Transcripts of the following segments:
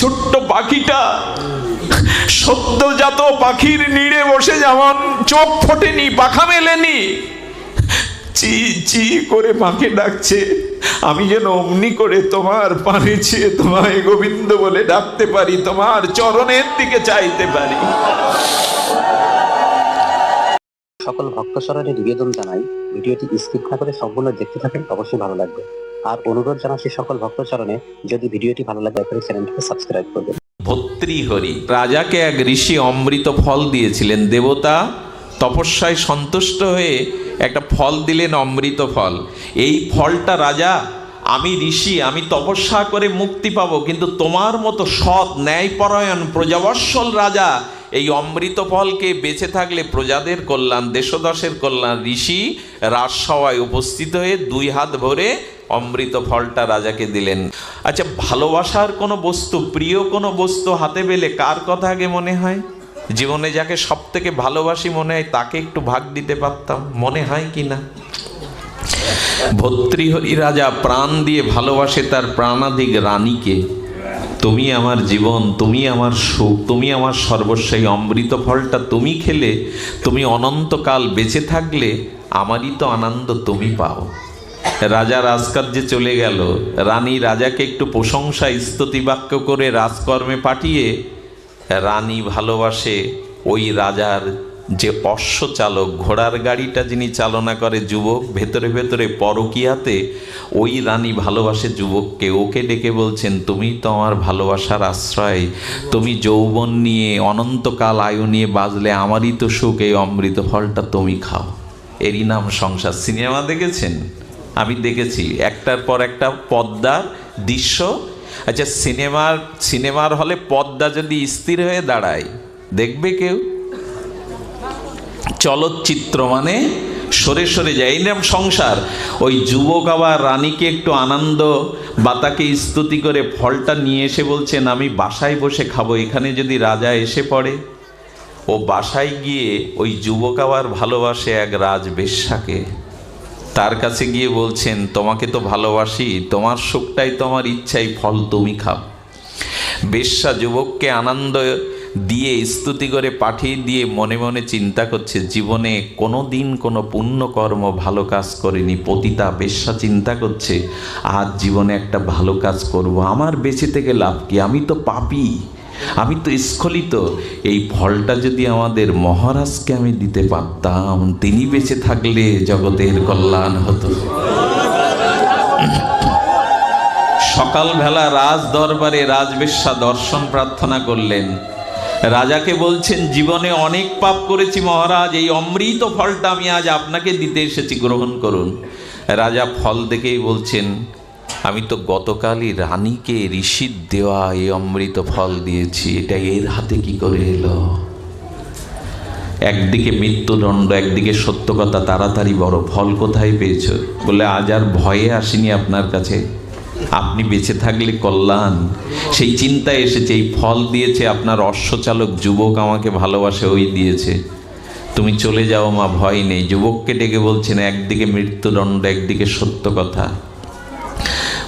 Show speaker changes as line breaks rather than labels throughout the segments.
ছোট্ট পাখিটা সদ্যজাত পাখির নিড়ে বসে যেমন চোখ ফোটেনি, পাখা মেলেনি। চি চি করে মাকে ডাকছে, আমি যেন অমনি করে তোমার পানে চেয়ে তোমায় গোবিন্দ বলে ডাকতে পারি, তোমার চরণের দিকে চাইতে পারি।
সকল ভক্ত স্মরণে নিবেদন জানাই, ভিডিওটি স্কিপ না করে সম্পূর্ণ দেখতে থাকেন, অবশ্যই ভালো লাগবে। আর অনুরোধ জানাচ্ছি সকল ভক্ত চরণে যদি ভিডিওটি ভালো লাগে তাহলে চ্যানেলটিকে সাবস্ক্রাইব করবেন
ভর্তৃহরি রাজাকে এক ঋষি অমৃত ফল দিয়েছিলেন। দেবতা তপস্যায় সন্তুষ্ট হয়ে একটা ফল দিলেন অমৃত ফল। এই ফলটা, রাজা, আমি ঋষি, আমি তপস্যা করে মুক্তি পাবো, কিন্তু তোমার মতো সৎ ন্যায়পরায়ণ প্রজাবৎসল রাজা এই অমৃত ফলকে বেঁচে থাকলে প্রজাদের কল্যাণ দেশদশের কল্যাণ। ঋষি রাজসভায় উপস্থিত হয়ে দুই হাত ভরে অমৃত ফলটা রাজাকে দিলেন। আচ্ছা ভালোবাসার কোনো বস্তু, প্রিয় কোনো বস্তু হাতে পেলে কার কথা আগে মনে হয়? জীবনে যাকে সব থেকে ভালোবাসি মনে হয়, তাকে একটু ভাগ দিতে পারতাম। মনে হয় কি না? ভর্তৃহরি রাজা প্রাণ দিয়ে ভালোবাসে তার প্রাণাধিক রানীকে। তুমি আমার জীবন, তুমি আমার সুখ, তুমি আমার সর্বস্বই অমৃত ফলটা তুমি খেলে, তুমি অনন্তকাল বেঁচে থাকলে আমারই তো আনন্দ তুমি পাও। রাজা রাজকার্যে চলে গেল। রানী রাজাকে একটু প্রশংসা স্তুতি বাক্য করে রাজকর্মে পাঠিয়ে রানী ভালোবাসে ওই রাজার যে অশ্ব চালক ঘোড়ার গাড়িটা যিনি চালনা করে যুবক, ভেতরে ভেতরে পরকিয়াতে ওই রানী ভালোবাসে যুবককে। ওকে ডেকে বলছেন, তুমি তো আমার ভালোবাসার আশ্রয়। তুমি যৌবন নিয়ে, অনন্তকাল আয়ু নিয়ে বাজলে আমারই তো সুখ। এই অমৃত ফলটা তুমি খাও। এরই নাম সংসার। সিনেমা দেখেছেন? আমি দেখেছি। একটার পর একটা পদ্মার দৃশ্য। আচ্ছা সিনেমার সিনেমার হলে পদ্মা যদি স্থির হয়ে দাঁড়ায়, দেখবে কেউ? চলচ্চিত্র মানে সরে সরে যায়। এই নাম সংসার। ওই যুবক আবার রানীকে একটু আনন্দ, বাতাকে স্তুতি করে ফলটা নিয়ে এসে বলছেন আমি বাসায় বসে খাব। এখানে যদি রাজা এসে পড়ে। ও বাসায় গিয়ে ওই যুবক আবার ভালোবাসে এক রাজ বেশ্যাকে তার কাছে গিয়ে বলছেন, তোমাকে তো ভালোবাসি, তোমার সুখটাই তোমার ইচ্ছাই, ফল তুমি খাও। বেশ্যা যুবককে আনন্দ দিয়ে স্তুতি করে পাঠিয়ে দিয়ে মনে মনে চিন্তা করছে, জীবনে কোনো দিন কোনো পুণ্যকর্ম ভালো কাজ করেনি। পতিতা বেশ্যা চিন্তা করছে, আজ জীবনে একটা ভালো কাজ করব। আমার বেঁচে থেকে লাভ কি? আমি তো পাপি, আমি তো স্খলিত। এই ফলটা যদি আমাদের মহারাজকে আমি দিতে পারতাম, তিনি বেঁচে থাকলে জগতের কল্যাণ হতো। সকালবেলা রাজ দরবারে রাজবেশ্যা দর্শন প্রার্থনা করলেন। রাজাকে বলছেন, জীবনে অনেক পাপ করেছি মহারাজ, এই অমৃত ফলটা আমি আজ আপনাকে দিতে এসেছি, গ্রহণ করুন। রাজা ফল দেখেই বলছেন, আমি তো গতকালই রানীকে ঋষির দেওয়া এই অমৃত ফল দিয়েছি, এটা এর হাতে কি করে এলো? একদিকে মৃত্যুদণ্ড, একদিকে সত্য কথা, তাড়াতাড়ি বড় ফল কোথায় পেয়েছ? বলে, আজ আর ভয়ে আসিনি আপনার কাছে। আপনি বেঁচে থাকলে কল্যাণ। সেই চিন্তায় এসেছে, এই ফল দিয়েছে আপনার অশ্বচালক যুবক আমাকে ভালোবাসে, ওই দিয়েছে। তুমি চলে যাও মা, ভয় নেই। যুবককে ডেকে বলছেন, একদিকে মৃত্যুদণ্ড, একদিকে সত্য কথা।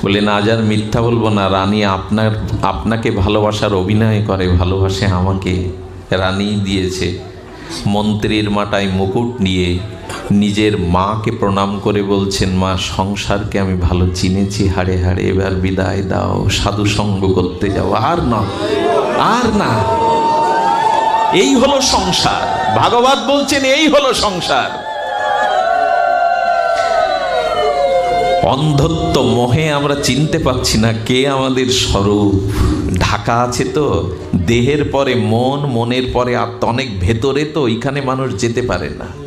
বলে, না আর মিথ্যা বলব না। রানী আপনার, আপনাকে ভালোবাসার অভিনয় করে, ভালোবাসে আমাকে। রানী দিয়েছে। মন্ত্রীর মাটায় মুকুট নিয়ে নিজের মাকে প্রণাম করে বলছেন, মা, সংসারকে আমি ভালো চিনেছি, হাড়ে হাড়ে এবার বিদায় দাও, সাধু সঙ্গ করতে যাও। আর না আর না, এই হলো সংসার। ভাগবত বলছেন, এই হলো সংসার। অন্ধত্ব মোহে আমরা চিনতে পাচ্ছি না কে আমাদের স্বরূপ। ঢাকা আছে তো, দেহের পরে মন, মনের পরে আত্মা, অনেক ভেতরে তো, এখানে মানুষ যেতে পারে না।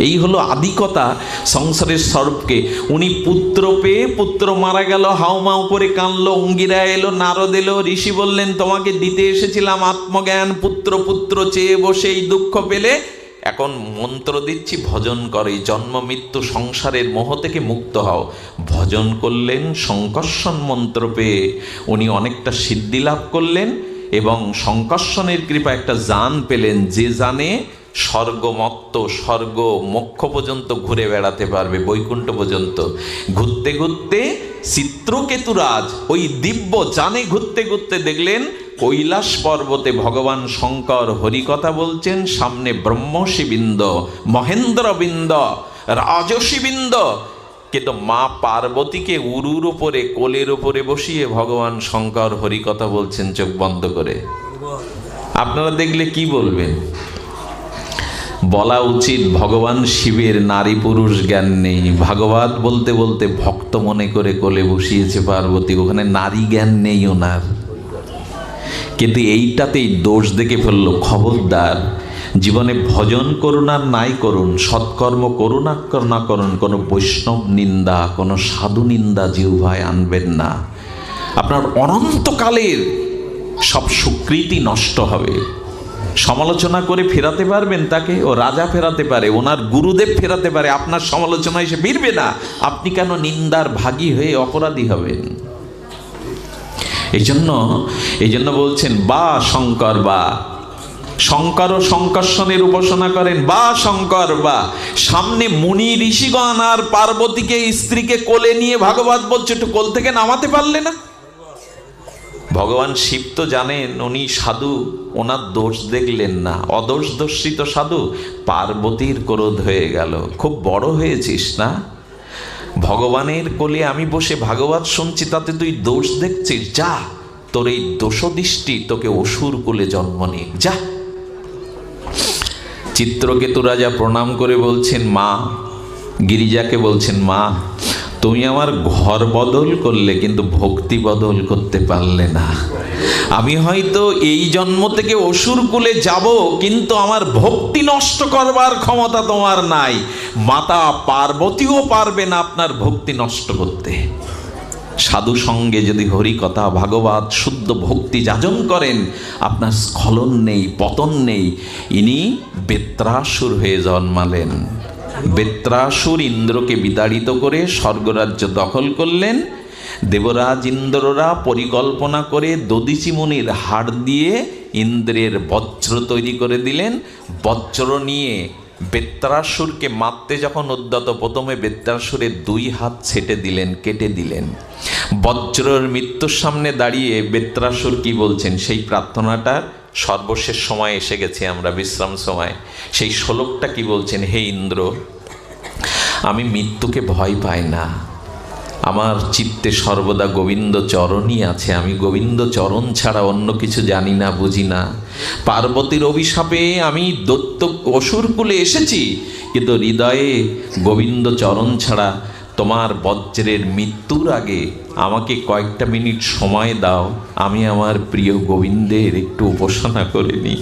এই হলো আদিকতা সংসারের স্বরূপকে। উনি পুত্র পেয়ে পুত্র মারা গেল, হাওমা উপরে কানলো অঙ্গিরা এলো, নারদ এলো, ঋষি বললেন, তোমাকে দিতে এসেছিলাম আত্মজ্ঞান, পুত্র পুত্র চেয়ে বসে এই দুঃখ পেলে। এখন মন্ত্র দিচ্ছি, ভজন করে জন্ম মৃত্যু সংসারের মোহ থেকে মুক্ত হও। ভজন করলেন, সংকর্ষণ মন্ত্র পেয়ে উনি অনেকটা সিদ্ধি লাভ করলেন এবং সংকর্ষণের কৃপা একটা জান পেলেন। যে জানে স্বর্গমত্ত স্বর্গ মোক্ষ পর্যন্ত ঘুরে বেড়াতে পারবে, বৈকুণ্ঠ পর্যন্ত। ঘুরতে ঘুরতে চিত্রকেতুরাজ, ওই দিব্য জানে ঘুরতে ঘুরতে দেখলেন, কৈলাস পর্বতে ভগবান শঙ্কর হরিকথা বলছেন, সামনে ব্রহ্মশিবৃন্দ, মহেন্দ্রবৃন্দ রাজসীবৃন্দ কিন্তু মা পার্বতীকে উরুর উপরে, কোলের উপরে বসিয়ে ভগবান শঙ্কর হরিকথা বলছেন, চোখ বন্ধ করে। আপনারা দেখলে কি বলবেন? বলা উচিত, ভগবান শিবের নারী পুরুষ জ্ঞান নেই। ভাগবত বলতে বলতে ভক্ত মনে করে কোলে বসিয়েছে পার্বতী, ওখানে নারী জ্ঞান নেই ওনার। কিন্তু এইটাতেই দোষ দেখে ফেলল, খবরদার। জীবনে ভজন করুন আর নাই করুন, সৎকর্ম করুন আর না করুন, কোনো বৈষ্ণব নিন্দা, কোনো সাধু নিন্দা জিহ্বায় আনবেন না। আপনার অনন্তকালের সব সুকৃতি নষ্ট হবে। সমালোচনা করে ফেরাতে পারবেন তাকে, ও রাজা ফেরাতে পারে, ওনার গুরুদেব ফেরাতে পারে, আপনার সমালোচনায় সে ফিরবে না। আপনি কেন নিন্দার ভাগী হয়ে অপরাধী হবেন? এই জন্য এই জন্য বলছেন, বা শঙ্কর বা। শঙ্কর ও শঙ্কর্ষণের উপাসনা করেন, বা শঙ্কর বা। সামনে মুনি ঋষিগণ আর পার্বতীকে স্ত্রীকে কোলে নিয়ে ভাগবত বলছে, একটু কোল থেকে নামাতে পারলে না? ভগবান শিব তো জানেন, উনি সাধু, ওনার দোষ দেখলেন না। অদোষ দর্শিত সাধু, পার্বতীর ক্রোধ হয়ে গেল। খুব বড় হয়েছিস না? ভগবানের কোলে আমি বসে ভাগবত শুনছি, তাতে তুই দোষ দেখছিস। যা, তোর এই দোষদৃষ্টি তোকে অসুর কোলে জন্ম নিক যা। চিত্রকেতু রাজা প্রণাম করে বলছেন মা, গিরিজাকে বলছেন মা তুমি আমার ঘর বদল করলে কিন্তু ভক্তি বদল করতে পারলে না। আমি হয়তো এই জন্ম থেকে অসুর কুলে যাব, কিন্তু আমার ভক্তি নষ্ট করবার ক্ষমতা তোমার নাই। মাতা পার্বতীও পারবে না আপনার ভক্তি নষ্ট করতে। সাধু সঙ্গে যদি হরি কথা ভাগবত, শুদ্ধ ভক্তি যাজন করেন, আপনার স্খলন নেই, পতন নেই। ইনি বেত্রাসুর হয়ে জন্মালেন। বেত্রাসুর ইন্দ্রকে বিতাড়িত করে স্বর্গরাজ্য দখল করলেন। দেবরাজ ইন্দ্ররা পরিকল্পনা করে দদিচি মুনির হাড় দিয়ে ইন্দ্রের বজ্র তৈরি করে দিলেন। বজ্র নিয়ে বেত্রাসুরকে মারতে যখন উদ্যত প্রথমে বেত্রাসুরের দুই হাত ছেটে দিলেন, কেটে দিলেন। বজ্রর মৃত্যুর সামনে দাঁড়িয়ে বেত্রাসুর কি বলছেন? সেই প্রার্থনাটা সর্বশেষ সময় এসে গেছে আমরা, বিশ্রাম সময়। সেই শ্লোকটা কি বলছেন? হে ইন্দ্র, আমি মৃত্যুকে ভয় পাই না। আমার চিত্তে সর্বদা গোবিন্দ চরণই আছে। আমি গোবিন্দ চরণ ছাড়া অন্য কিছু জানি না, বুঝি না। পার্বতীর অভিশাপে আমি দত্ত অসুরকুলে এসেছি, কিন্তু হৃদয়ে গোবিন্দ চরণ ছাড়া তোমার বজ্রের মৃত্যুর আগে আমাকে কয়েকটা মিনিট সময় দাও। আমি আমার প্রিয় গোবিন্দের একটু উপাসনা করে নিই।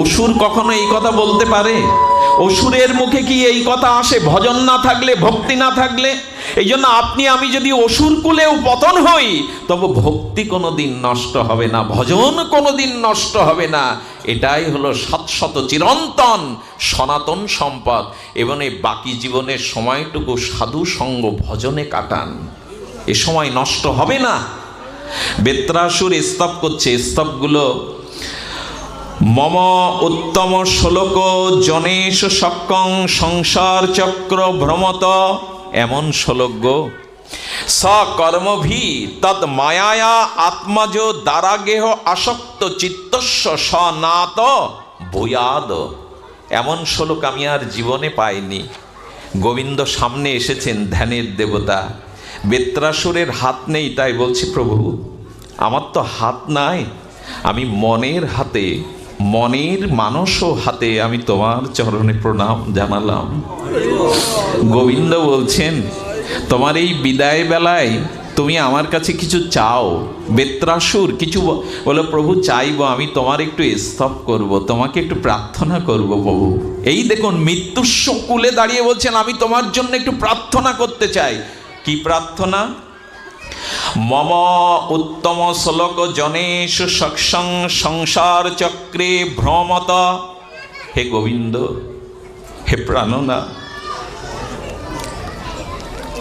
অসুর কখনো এই কথা বলতে পারে? অসুরের মুখে কি এই কথা আসে? ভজন না থাকলে, ভক্তি না থাকলে? এই জন্য আপনি, আমি যদি অসুর কুলেও পতন হই, তবে ভক্তি কোনোদিন নষ্ট হবে না, ভজন কোনোদিন নষ্ট হবে না। এটাই হলো শত চিরন্তন সনাতন সম্পদ। এবং এই বাকি জীবনের সময়টুকু সাধু সঙ্গ ভজনে কাটান। এ সময় নষ্ট হবে না। বেত্রাসুর স্তব করছে, স্তবগুলো মম উত্তম শ্লোক জনেশ সক্কং সংসার চক্র ভ্রমত। এমন শ্লোক সকর্মভি তৎ মায়া আত্মজ দ্বারাগেহ আসক্ত চিত্তস্ব সনাত ভূয়াদ। এমন শ্লোক আমি আর জীবনে পাইনি। গোবিন্দ সামনে এসেছেন ধ্যানের দেবতা। বেত্রাসুরের হাত নেই তাই বলছি প্রভু, আমার তো হাত নাই। আমি মনের হাতে মনের মানস হাতে আমি তোমার চরণে প্রণাম জানালাম। গোবিন্দ বলছেন, তোমার এই বিদায় বেলায় তুমি আমার কাছে কিছু চাও, বেত্রাসুর, কিছু বলো, প্রভু, চাইব, আমি তোমার একটু স্তব করব, তোমাকে একটু প্রার্থনা করব, প্রভু। এই দেখুন, মৃত্যুর কুলে দাঁড়িয়ে বলছেন, আমি তোমার জন্য একটু প্রার্থনা করতে চাই। কি প্রার্থনা? মম উত্তম শ্লোক জনেশ সৎসং সংসার চক্রে ভ্রমত হে গোবিন্দ হে প্রাণনা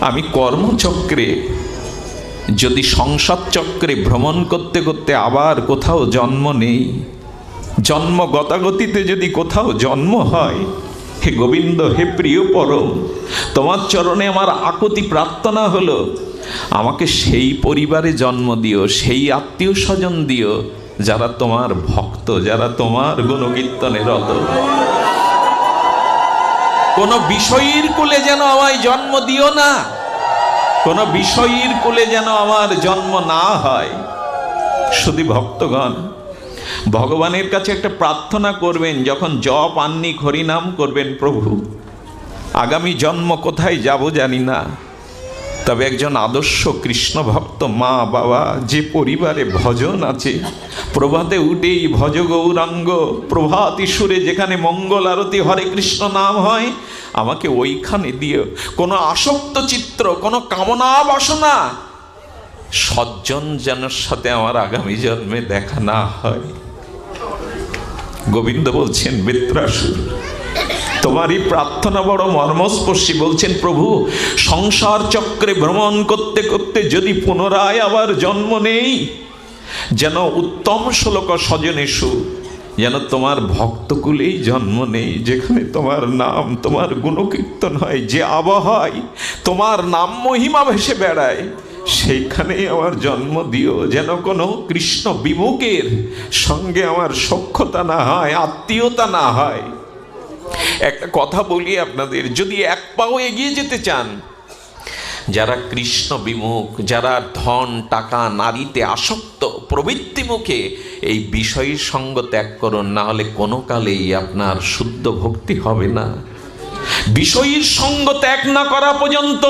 আমি কর্মচক্রে, যদি সংসার চক্রে ভ্রমণ করতে করতে আবার কোথাও জন্ম নেই, জন্ম গতাগতিতে যদি কোথাও জন্ম হয়, হে গোবিন্দ, হে প্রিয় পরম, তোমার চরণে আমার আকুতি প্রার্থনা হলো আমাকে সেই পরিবারে জন্ম দিও, সেই আত্মীয় স্বজন দিও, যারা তোমার ভক্ত, যারা তোমার গুণকীর্তনে রত। কোনো বিষয়ীর কুলে যেন আমায় জন্ম দিও না, কোনো বিষয়ীর কুলে যেন আমার জন্ম না হয়। শুধু ভক্তগণ, ভগবানের কাছে একটা প্রার্থনা করবেন, যখন জপ আন্নিক হরিনাম করবেন প্রভু। আগামী জন্ম কোথায় যাব জানি না। তবে একজন আদর্শ কৃষ্ণ ভক্ত মা বাবা যে পরিবারে ভজন আছে, প্রভাতে উঠেই ভজ গৌরাঙ্গ, প্রভাত সুরে যেখানে মঙ্গল আরতি, হরে কৃষ্ণ নাম হয়, আমাকে ওইখানে দিয়ে কোনো আসক্ত চিত্র কোনো কামনা বাসনা, সজ্জন জনের সাথে আমার আগামী জন্মে দেখা না হয়। গোবিন্দ বলছেন বিত্রাসুর তোমারই প্রার্থনা বড় মর্মস্পর্শী বলছেন প্রভু, সংসার চক্রে ভ্রমণ করতে করতে যদি পুনরায় আবার জন্ম নেই, যেন উত্তম শ্লোক স্বজনেশু যেন তোমার ভক্তকুলেই জন্ম নেই, যেখানে তোমার নাম, তোমার গুণকীর্তন হয়, যে আবহাওয়ায় তোমার নাম মহিমা ভেসে বেড়ায় সেইখানেই আমার জন্ম দিও, যেন কোনো কৃষ্ণ বিমুখের সঙ্গে আমার সক্ষতা না হয়, আত্মীয়তা না হয়। একটা কথা বলি আপনাদের, যদি এক পাও এগিয়ে যেতে চান, যারা কৃষ্ণ বিমুখ, যারা ধন, টাকা, নারীতে আসক্ত, প্রবৃত্তি মুখে এই বিষয়ের সঙ্গ ত্যাগ করুন, না হলে কোনো কালেই আপনার শুদ্ধ ভক্তি হবে না। বিষয়ীর সঙ্গ ত্যাগ না করা পর্যন্ত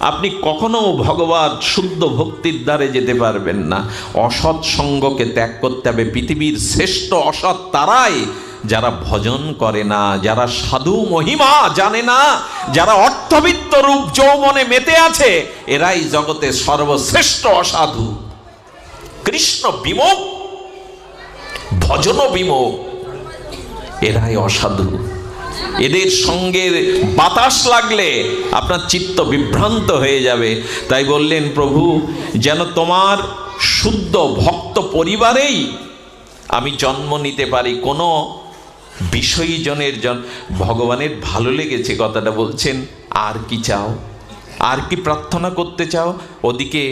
আপনি কখনো ভগবান শুদ্ধ ভক্তির দ্বারে যেতে পারবেন না। অসৎ সঙ্গকে ত্যাগ করতে হবে, পৃথিবীর শ্রেষ্ঠ অসৎ তারাই যারা ভজন করে না, যারা সাধু মহিমা জানে না, যারা অর্থবিত্ত রূপ যৌবনে মেতে আছে, এরাই জগতে সর্বশ্রেষ্ঠ অসাধু। কৃষ্ণ বিমুখ, ভজন বিমুখ, এরাই অসাধু। এদের সঙ্গে বাতাস লাগলে আপনার চিত্ত বিভ্রান্ত হয়ে যাবে। তাই বললেন, প্রভু, যেন তোমার শুদ্ধ ভক্ত পরিবারেই আমি জন্ম নিতে পারি। কোনো বিষয়ী জনের জন, ভগবানের ভালো লেগেছে কথাটা বলছেন, আর কি চাও? আর কি প্রার্থনা করতে চাও? ওদিকে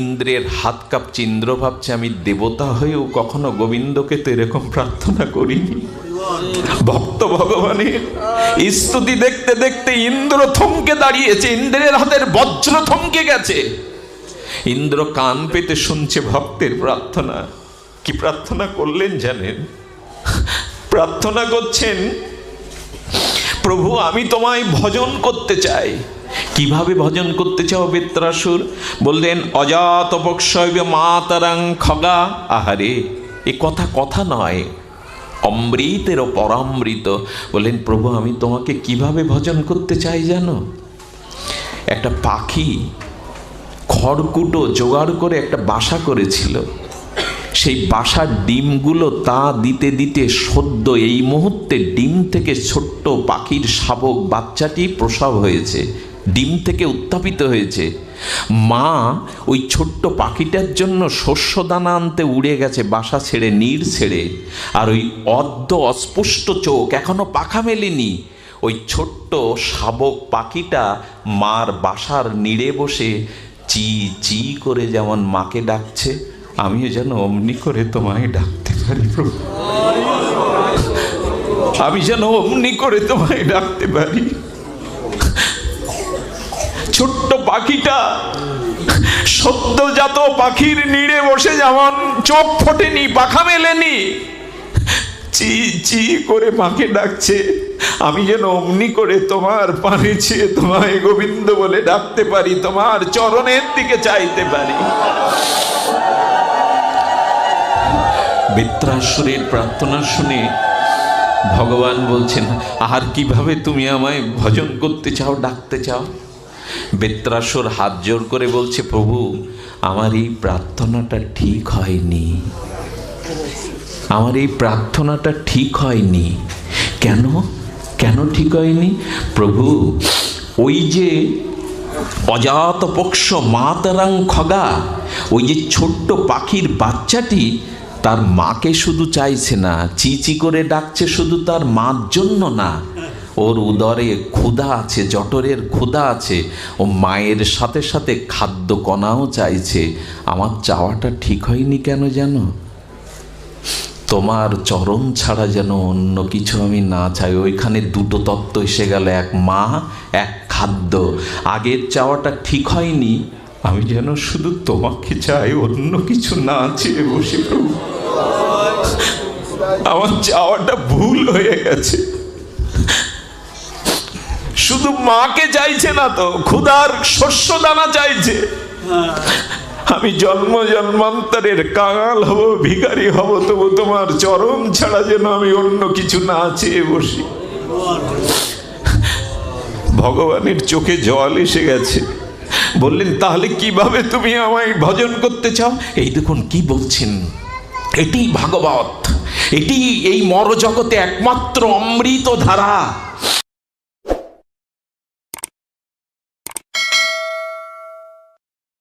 ইন্দ্রের হাত কাঁপছে ইন্দ্র ভাবছে, আমি দেবতা হয়েও কখনো গোবিন্দকে তো এরকম প্রার্থনা করিনি। ভক্ত ভগবানের স্তুতি দেখতে দেখতে ইন্দ্র থমকে দাঁড়িয়েছে, ইন্দ্রের হাতের বজ্র থমকে গেছে। ইন্দ্র কান পেতে শুনছে ভক্তের প্রার্থনা। কি প্রার্থনা করলেন জানেন? প্রার্থনা করছেন, প্রভু, আমি তোমায় ভজন করতে চাই। কীভাবে ভজন করতে চাও বেত্রাসুর বললেন, অজাত বক্ষৈব মাতারাং খগা। আহারে, এ কথা কথা নয়, অমৃতেরও পরামৃত। বললেন, প্রভু, আমি তোমাকে কীভাবে ভজন করতে চাই জানো? একটা পাখি খড়কুটো জোগাড় করে একটা বাসা করেছিল। সেই বাসার ডিমগুলো তা দিতে দিতে সদ্য এই মুহূর্তে ডিম থেকে ছোট্ট পাখির শাবক বাচ্চাটি প্রসব হয়েছে, ডিম থেকে উত্থাপিত হয়েছে। মা ওই ছোট্ট পাখিটার জন্য শস্য দানা আনতে উড়ে গেছে বাসা ছেড়ে নীড় ছেড়ে। আর ওই অর্ধ অস্পষ্ট চোখ এখনও পাখা মেলেনি। ওই ছোট্ট শাবক পাখিটা মার বাসার নিড়ে বসে চি চি করে যেমন মাকে ডাকছে আমিও যেন অমনি করে তোমায় ডাকতে পারি, প্রভু। আমি যেন অমনি করে তোমায় ডাকতে পারি। ছোট্ট পাখিটা, সদ্যজাত পাখির নিড়ে বসে যেমন চোখ ফোটেনি, পাখা মেলেনি, চি চি করে মাকে ডাকছে। আমি যেন অমনি করে তোমার পানে ছেয়ে তোমায় গোবিন্দ বলে ডাকতে পারি, তোমার চরণের দিকে চাইতে পারি। বিত্রাসুরের প্রার্থনা শুনে ভগবান বলছেন, আর কীভাবে তুমি আমায় ভজন করতে চাও, ডাকতে চাও? বেত্রাসুর হাত জোর করে বলছে, প্রভু, আমার এই প্রার্থনাটা ঠিক হয়নি। আমার এই প্রার্থনাটা ঠিক হয়নি। কেন? কেন ঠিক হয়নি? প্রভু, ওই যে অজাত পক্ষ মাতারাং খগা, ওই যে ছোট্ট পাখির বাচ্চাটি তার মাকে শুধু চাইছে না, চিচি করে ডাকছে শুধু তার মার জন্য না। ওর উদরে ক্ষুধা আছে, জঠরের ক্ষুধা আছে, ও মায়ের সাথে সাথে খাদ্য কণাও চাইছে। আমার চাওয়াটা ঠিক হয়নি কেন জানো? তোমার চরণ ছাড়া যেন অন্য কিছু আমি না চাই। ওইখানে দুটো তত্ত্ব এসে গেল, এক মা, এক খাদ্য। আগের চাওয়াটা ঠিক হয়নি আমি যেন শুধু তোমাকে চাই, অন্য কিছু না চেয়ে বসে আমার চাওয়াটা ভুল হয়ে গেছে। শুধু মাকে চাইছে না তো, ক্ষুধার শস্য দানা চাইছে। আমি জন্ম জন্মান্তরের কাঙাল হব, ভিখারি হব, তবু তোমার চরম ছাড়া যেন আমি অন্য কিছু না চেয়ে বসি। ভগবানের চোখে জল এসে গেছে। বললেন, তাহলে কীভাবে তুমি আমায় ভজন করতে চাও? এই দেখুন, কি বলছেন? এটি ভাগবত। এটি এই মরজগতে একমাত্র অমৃত ধারা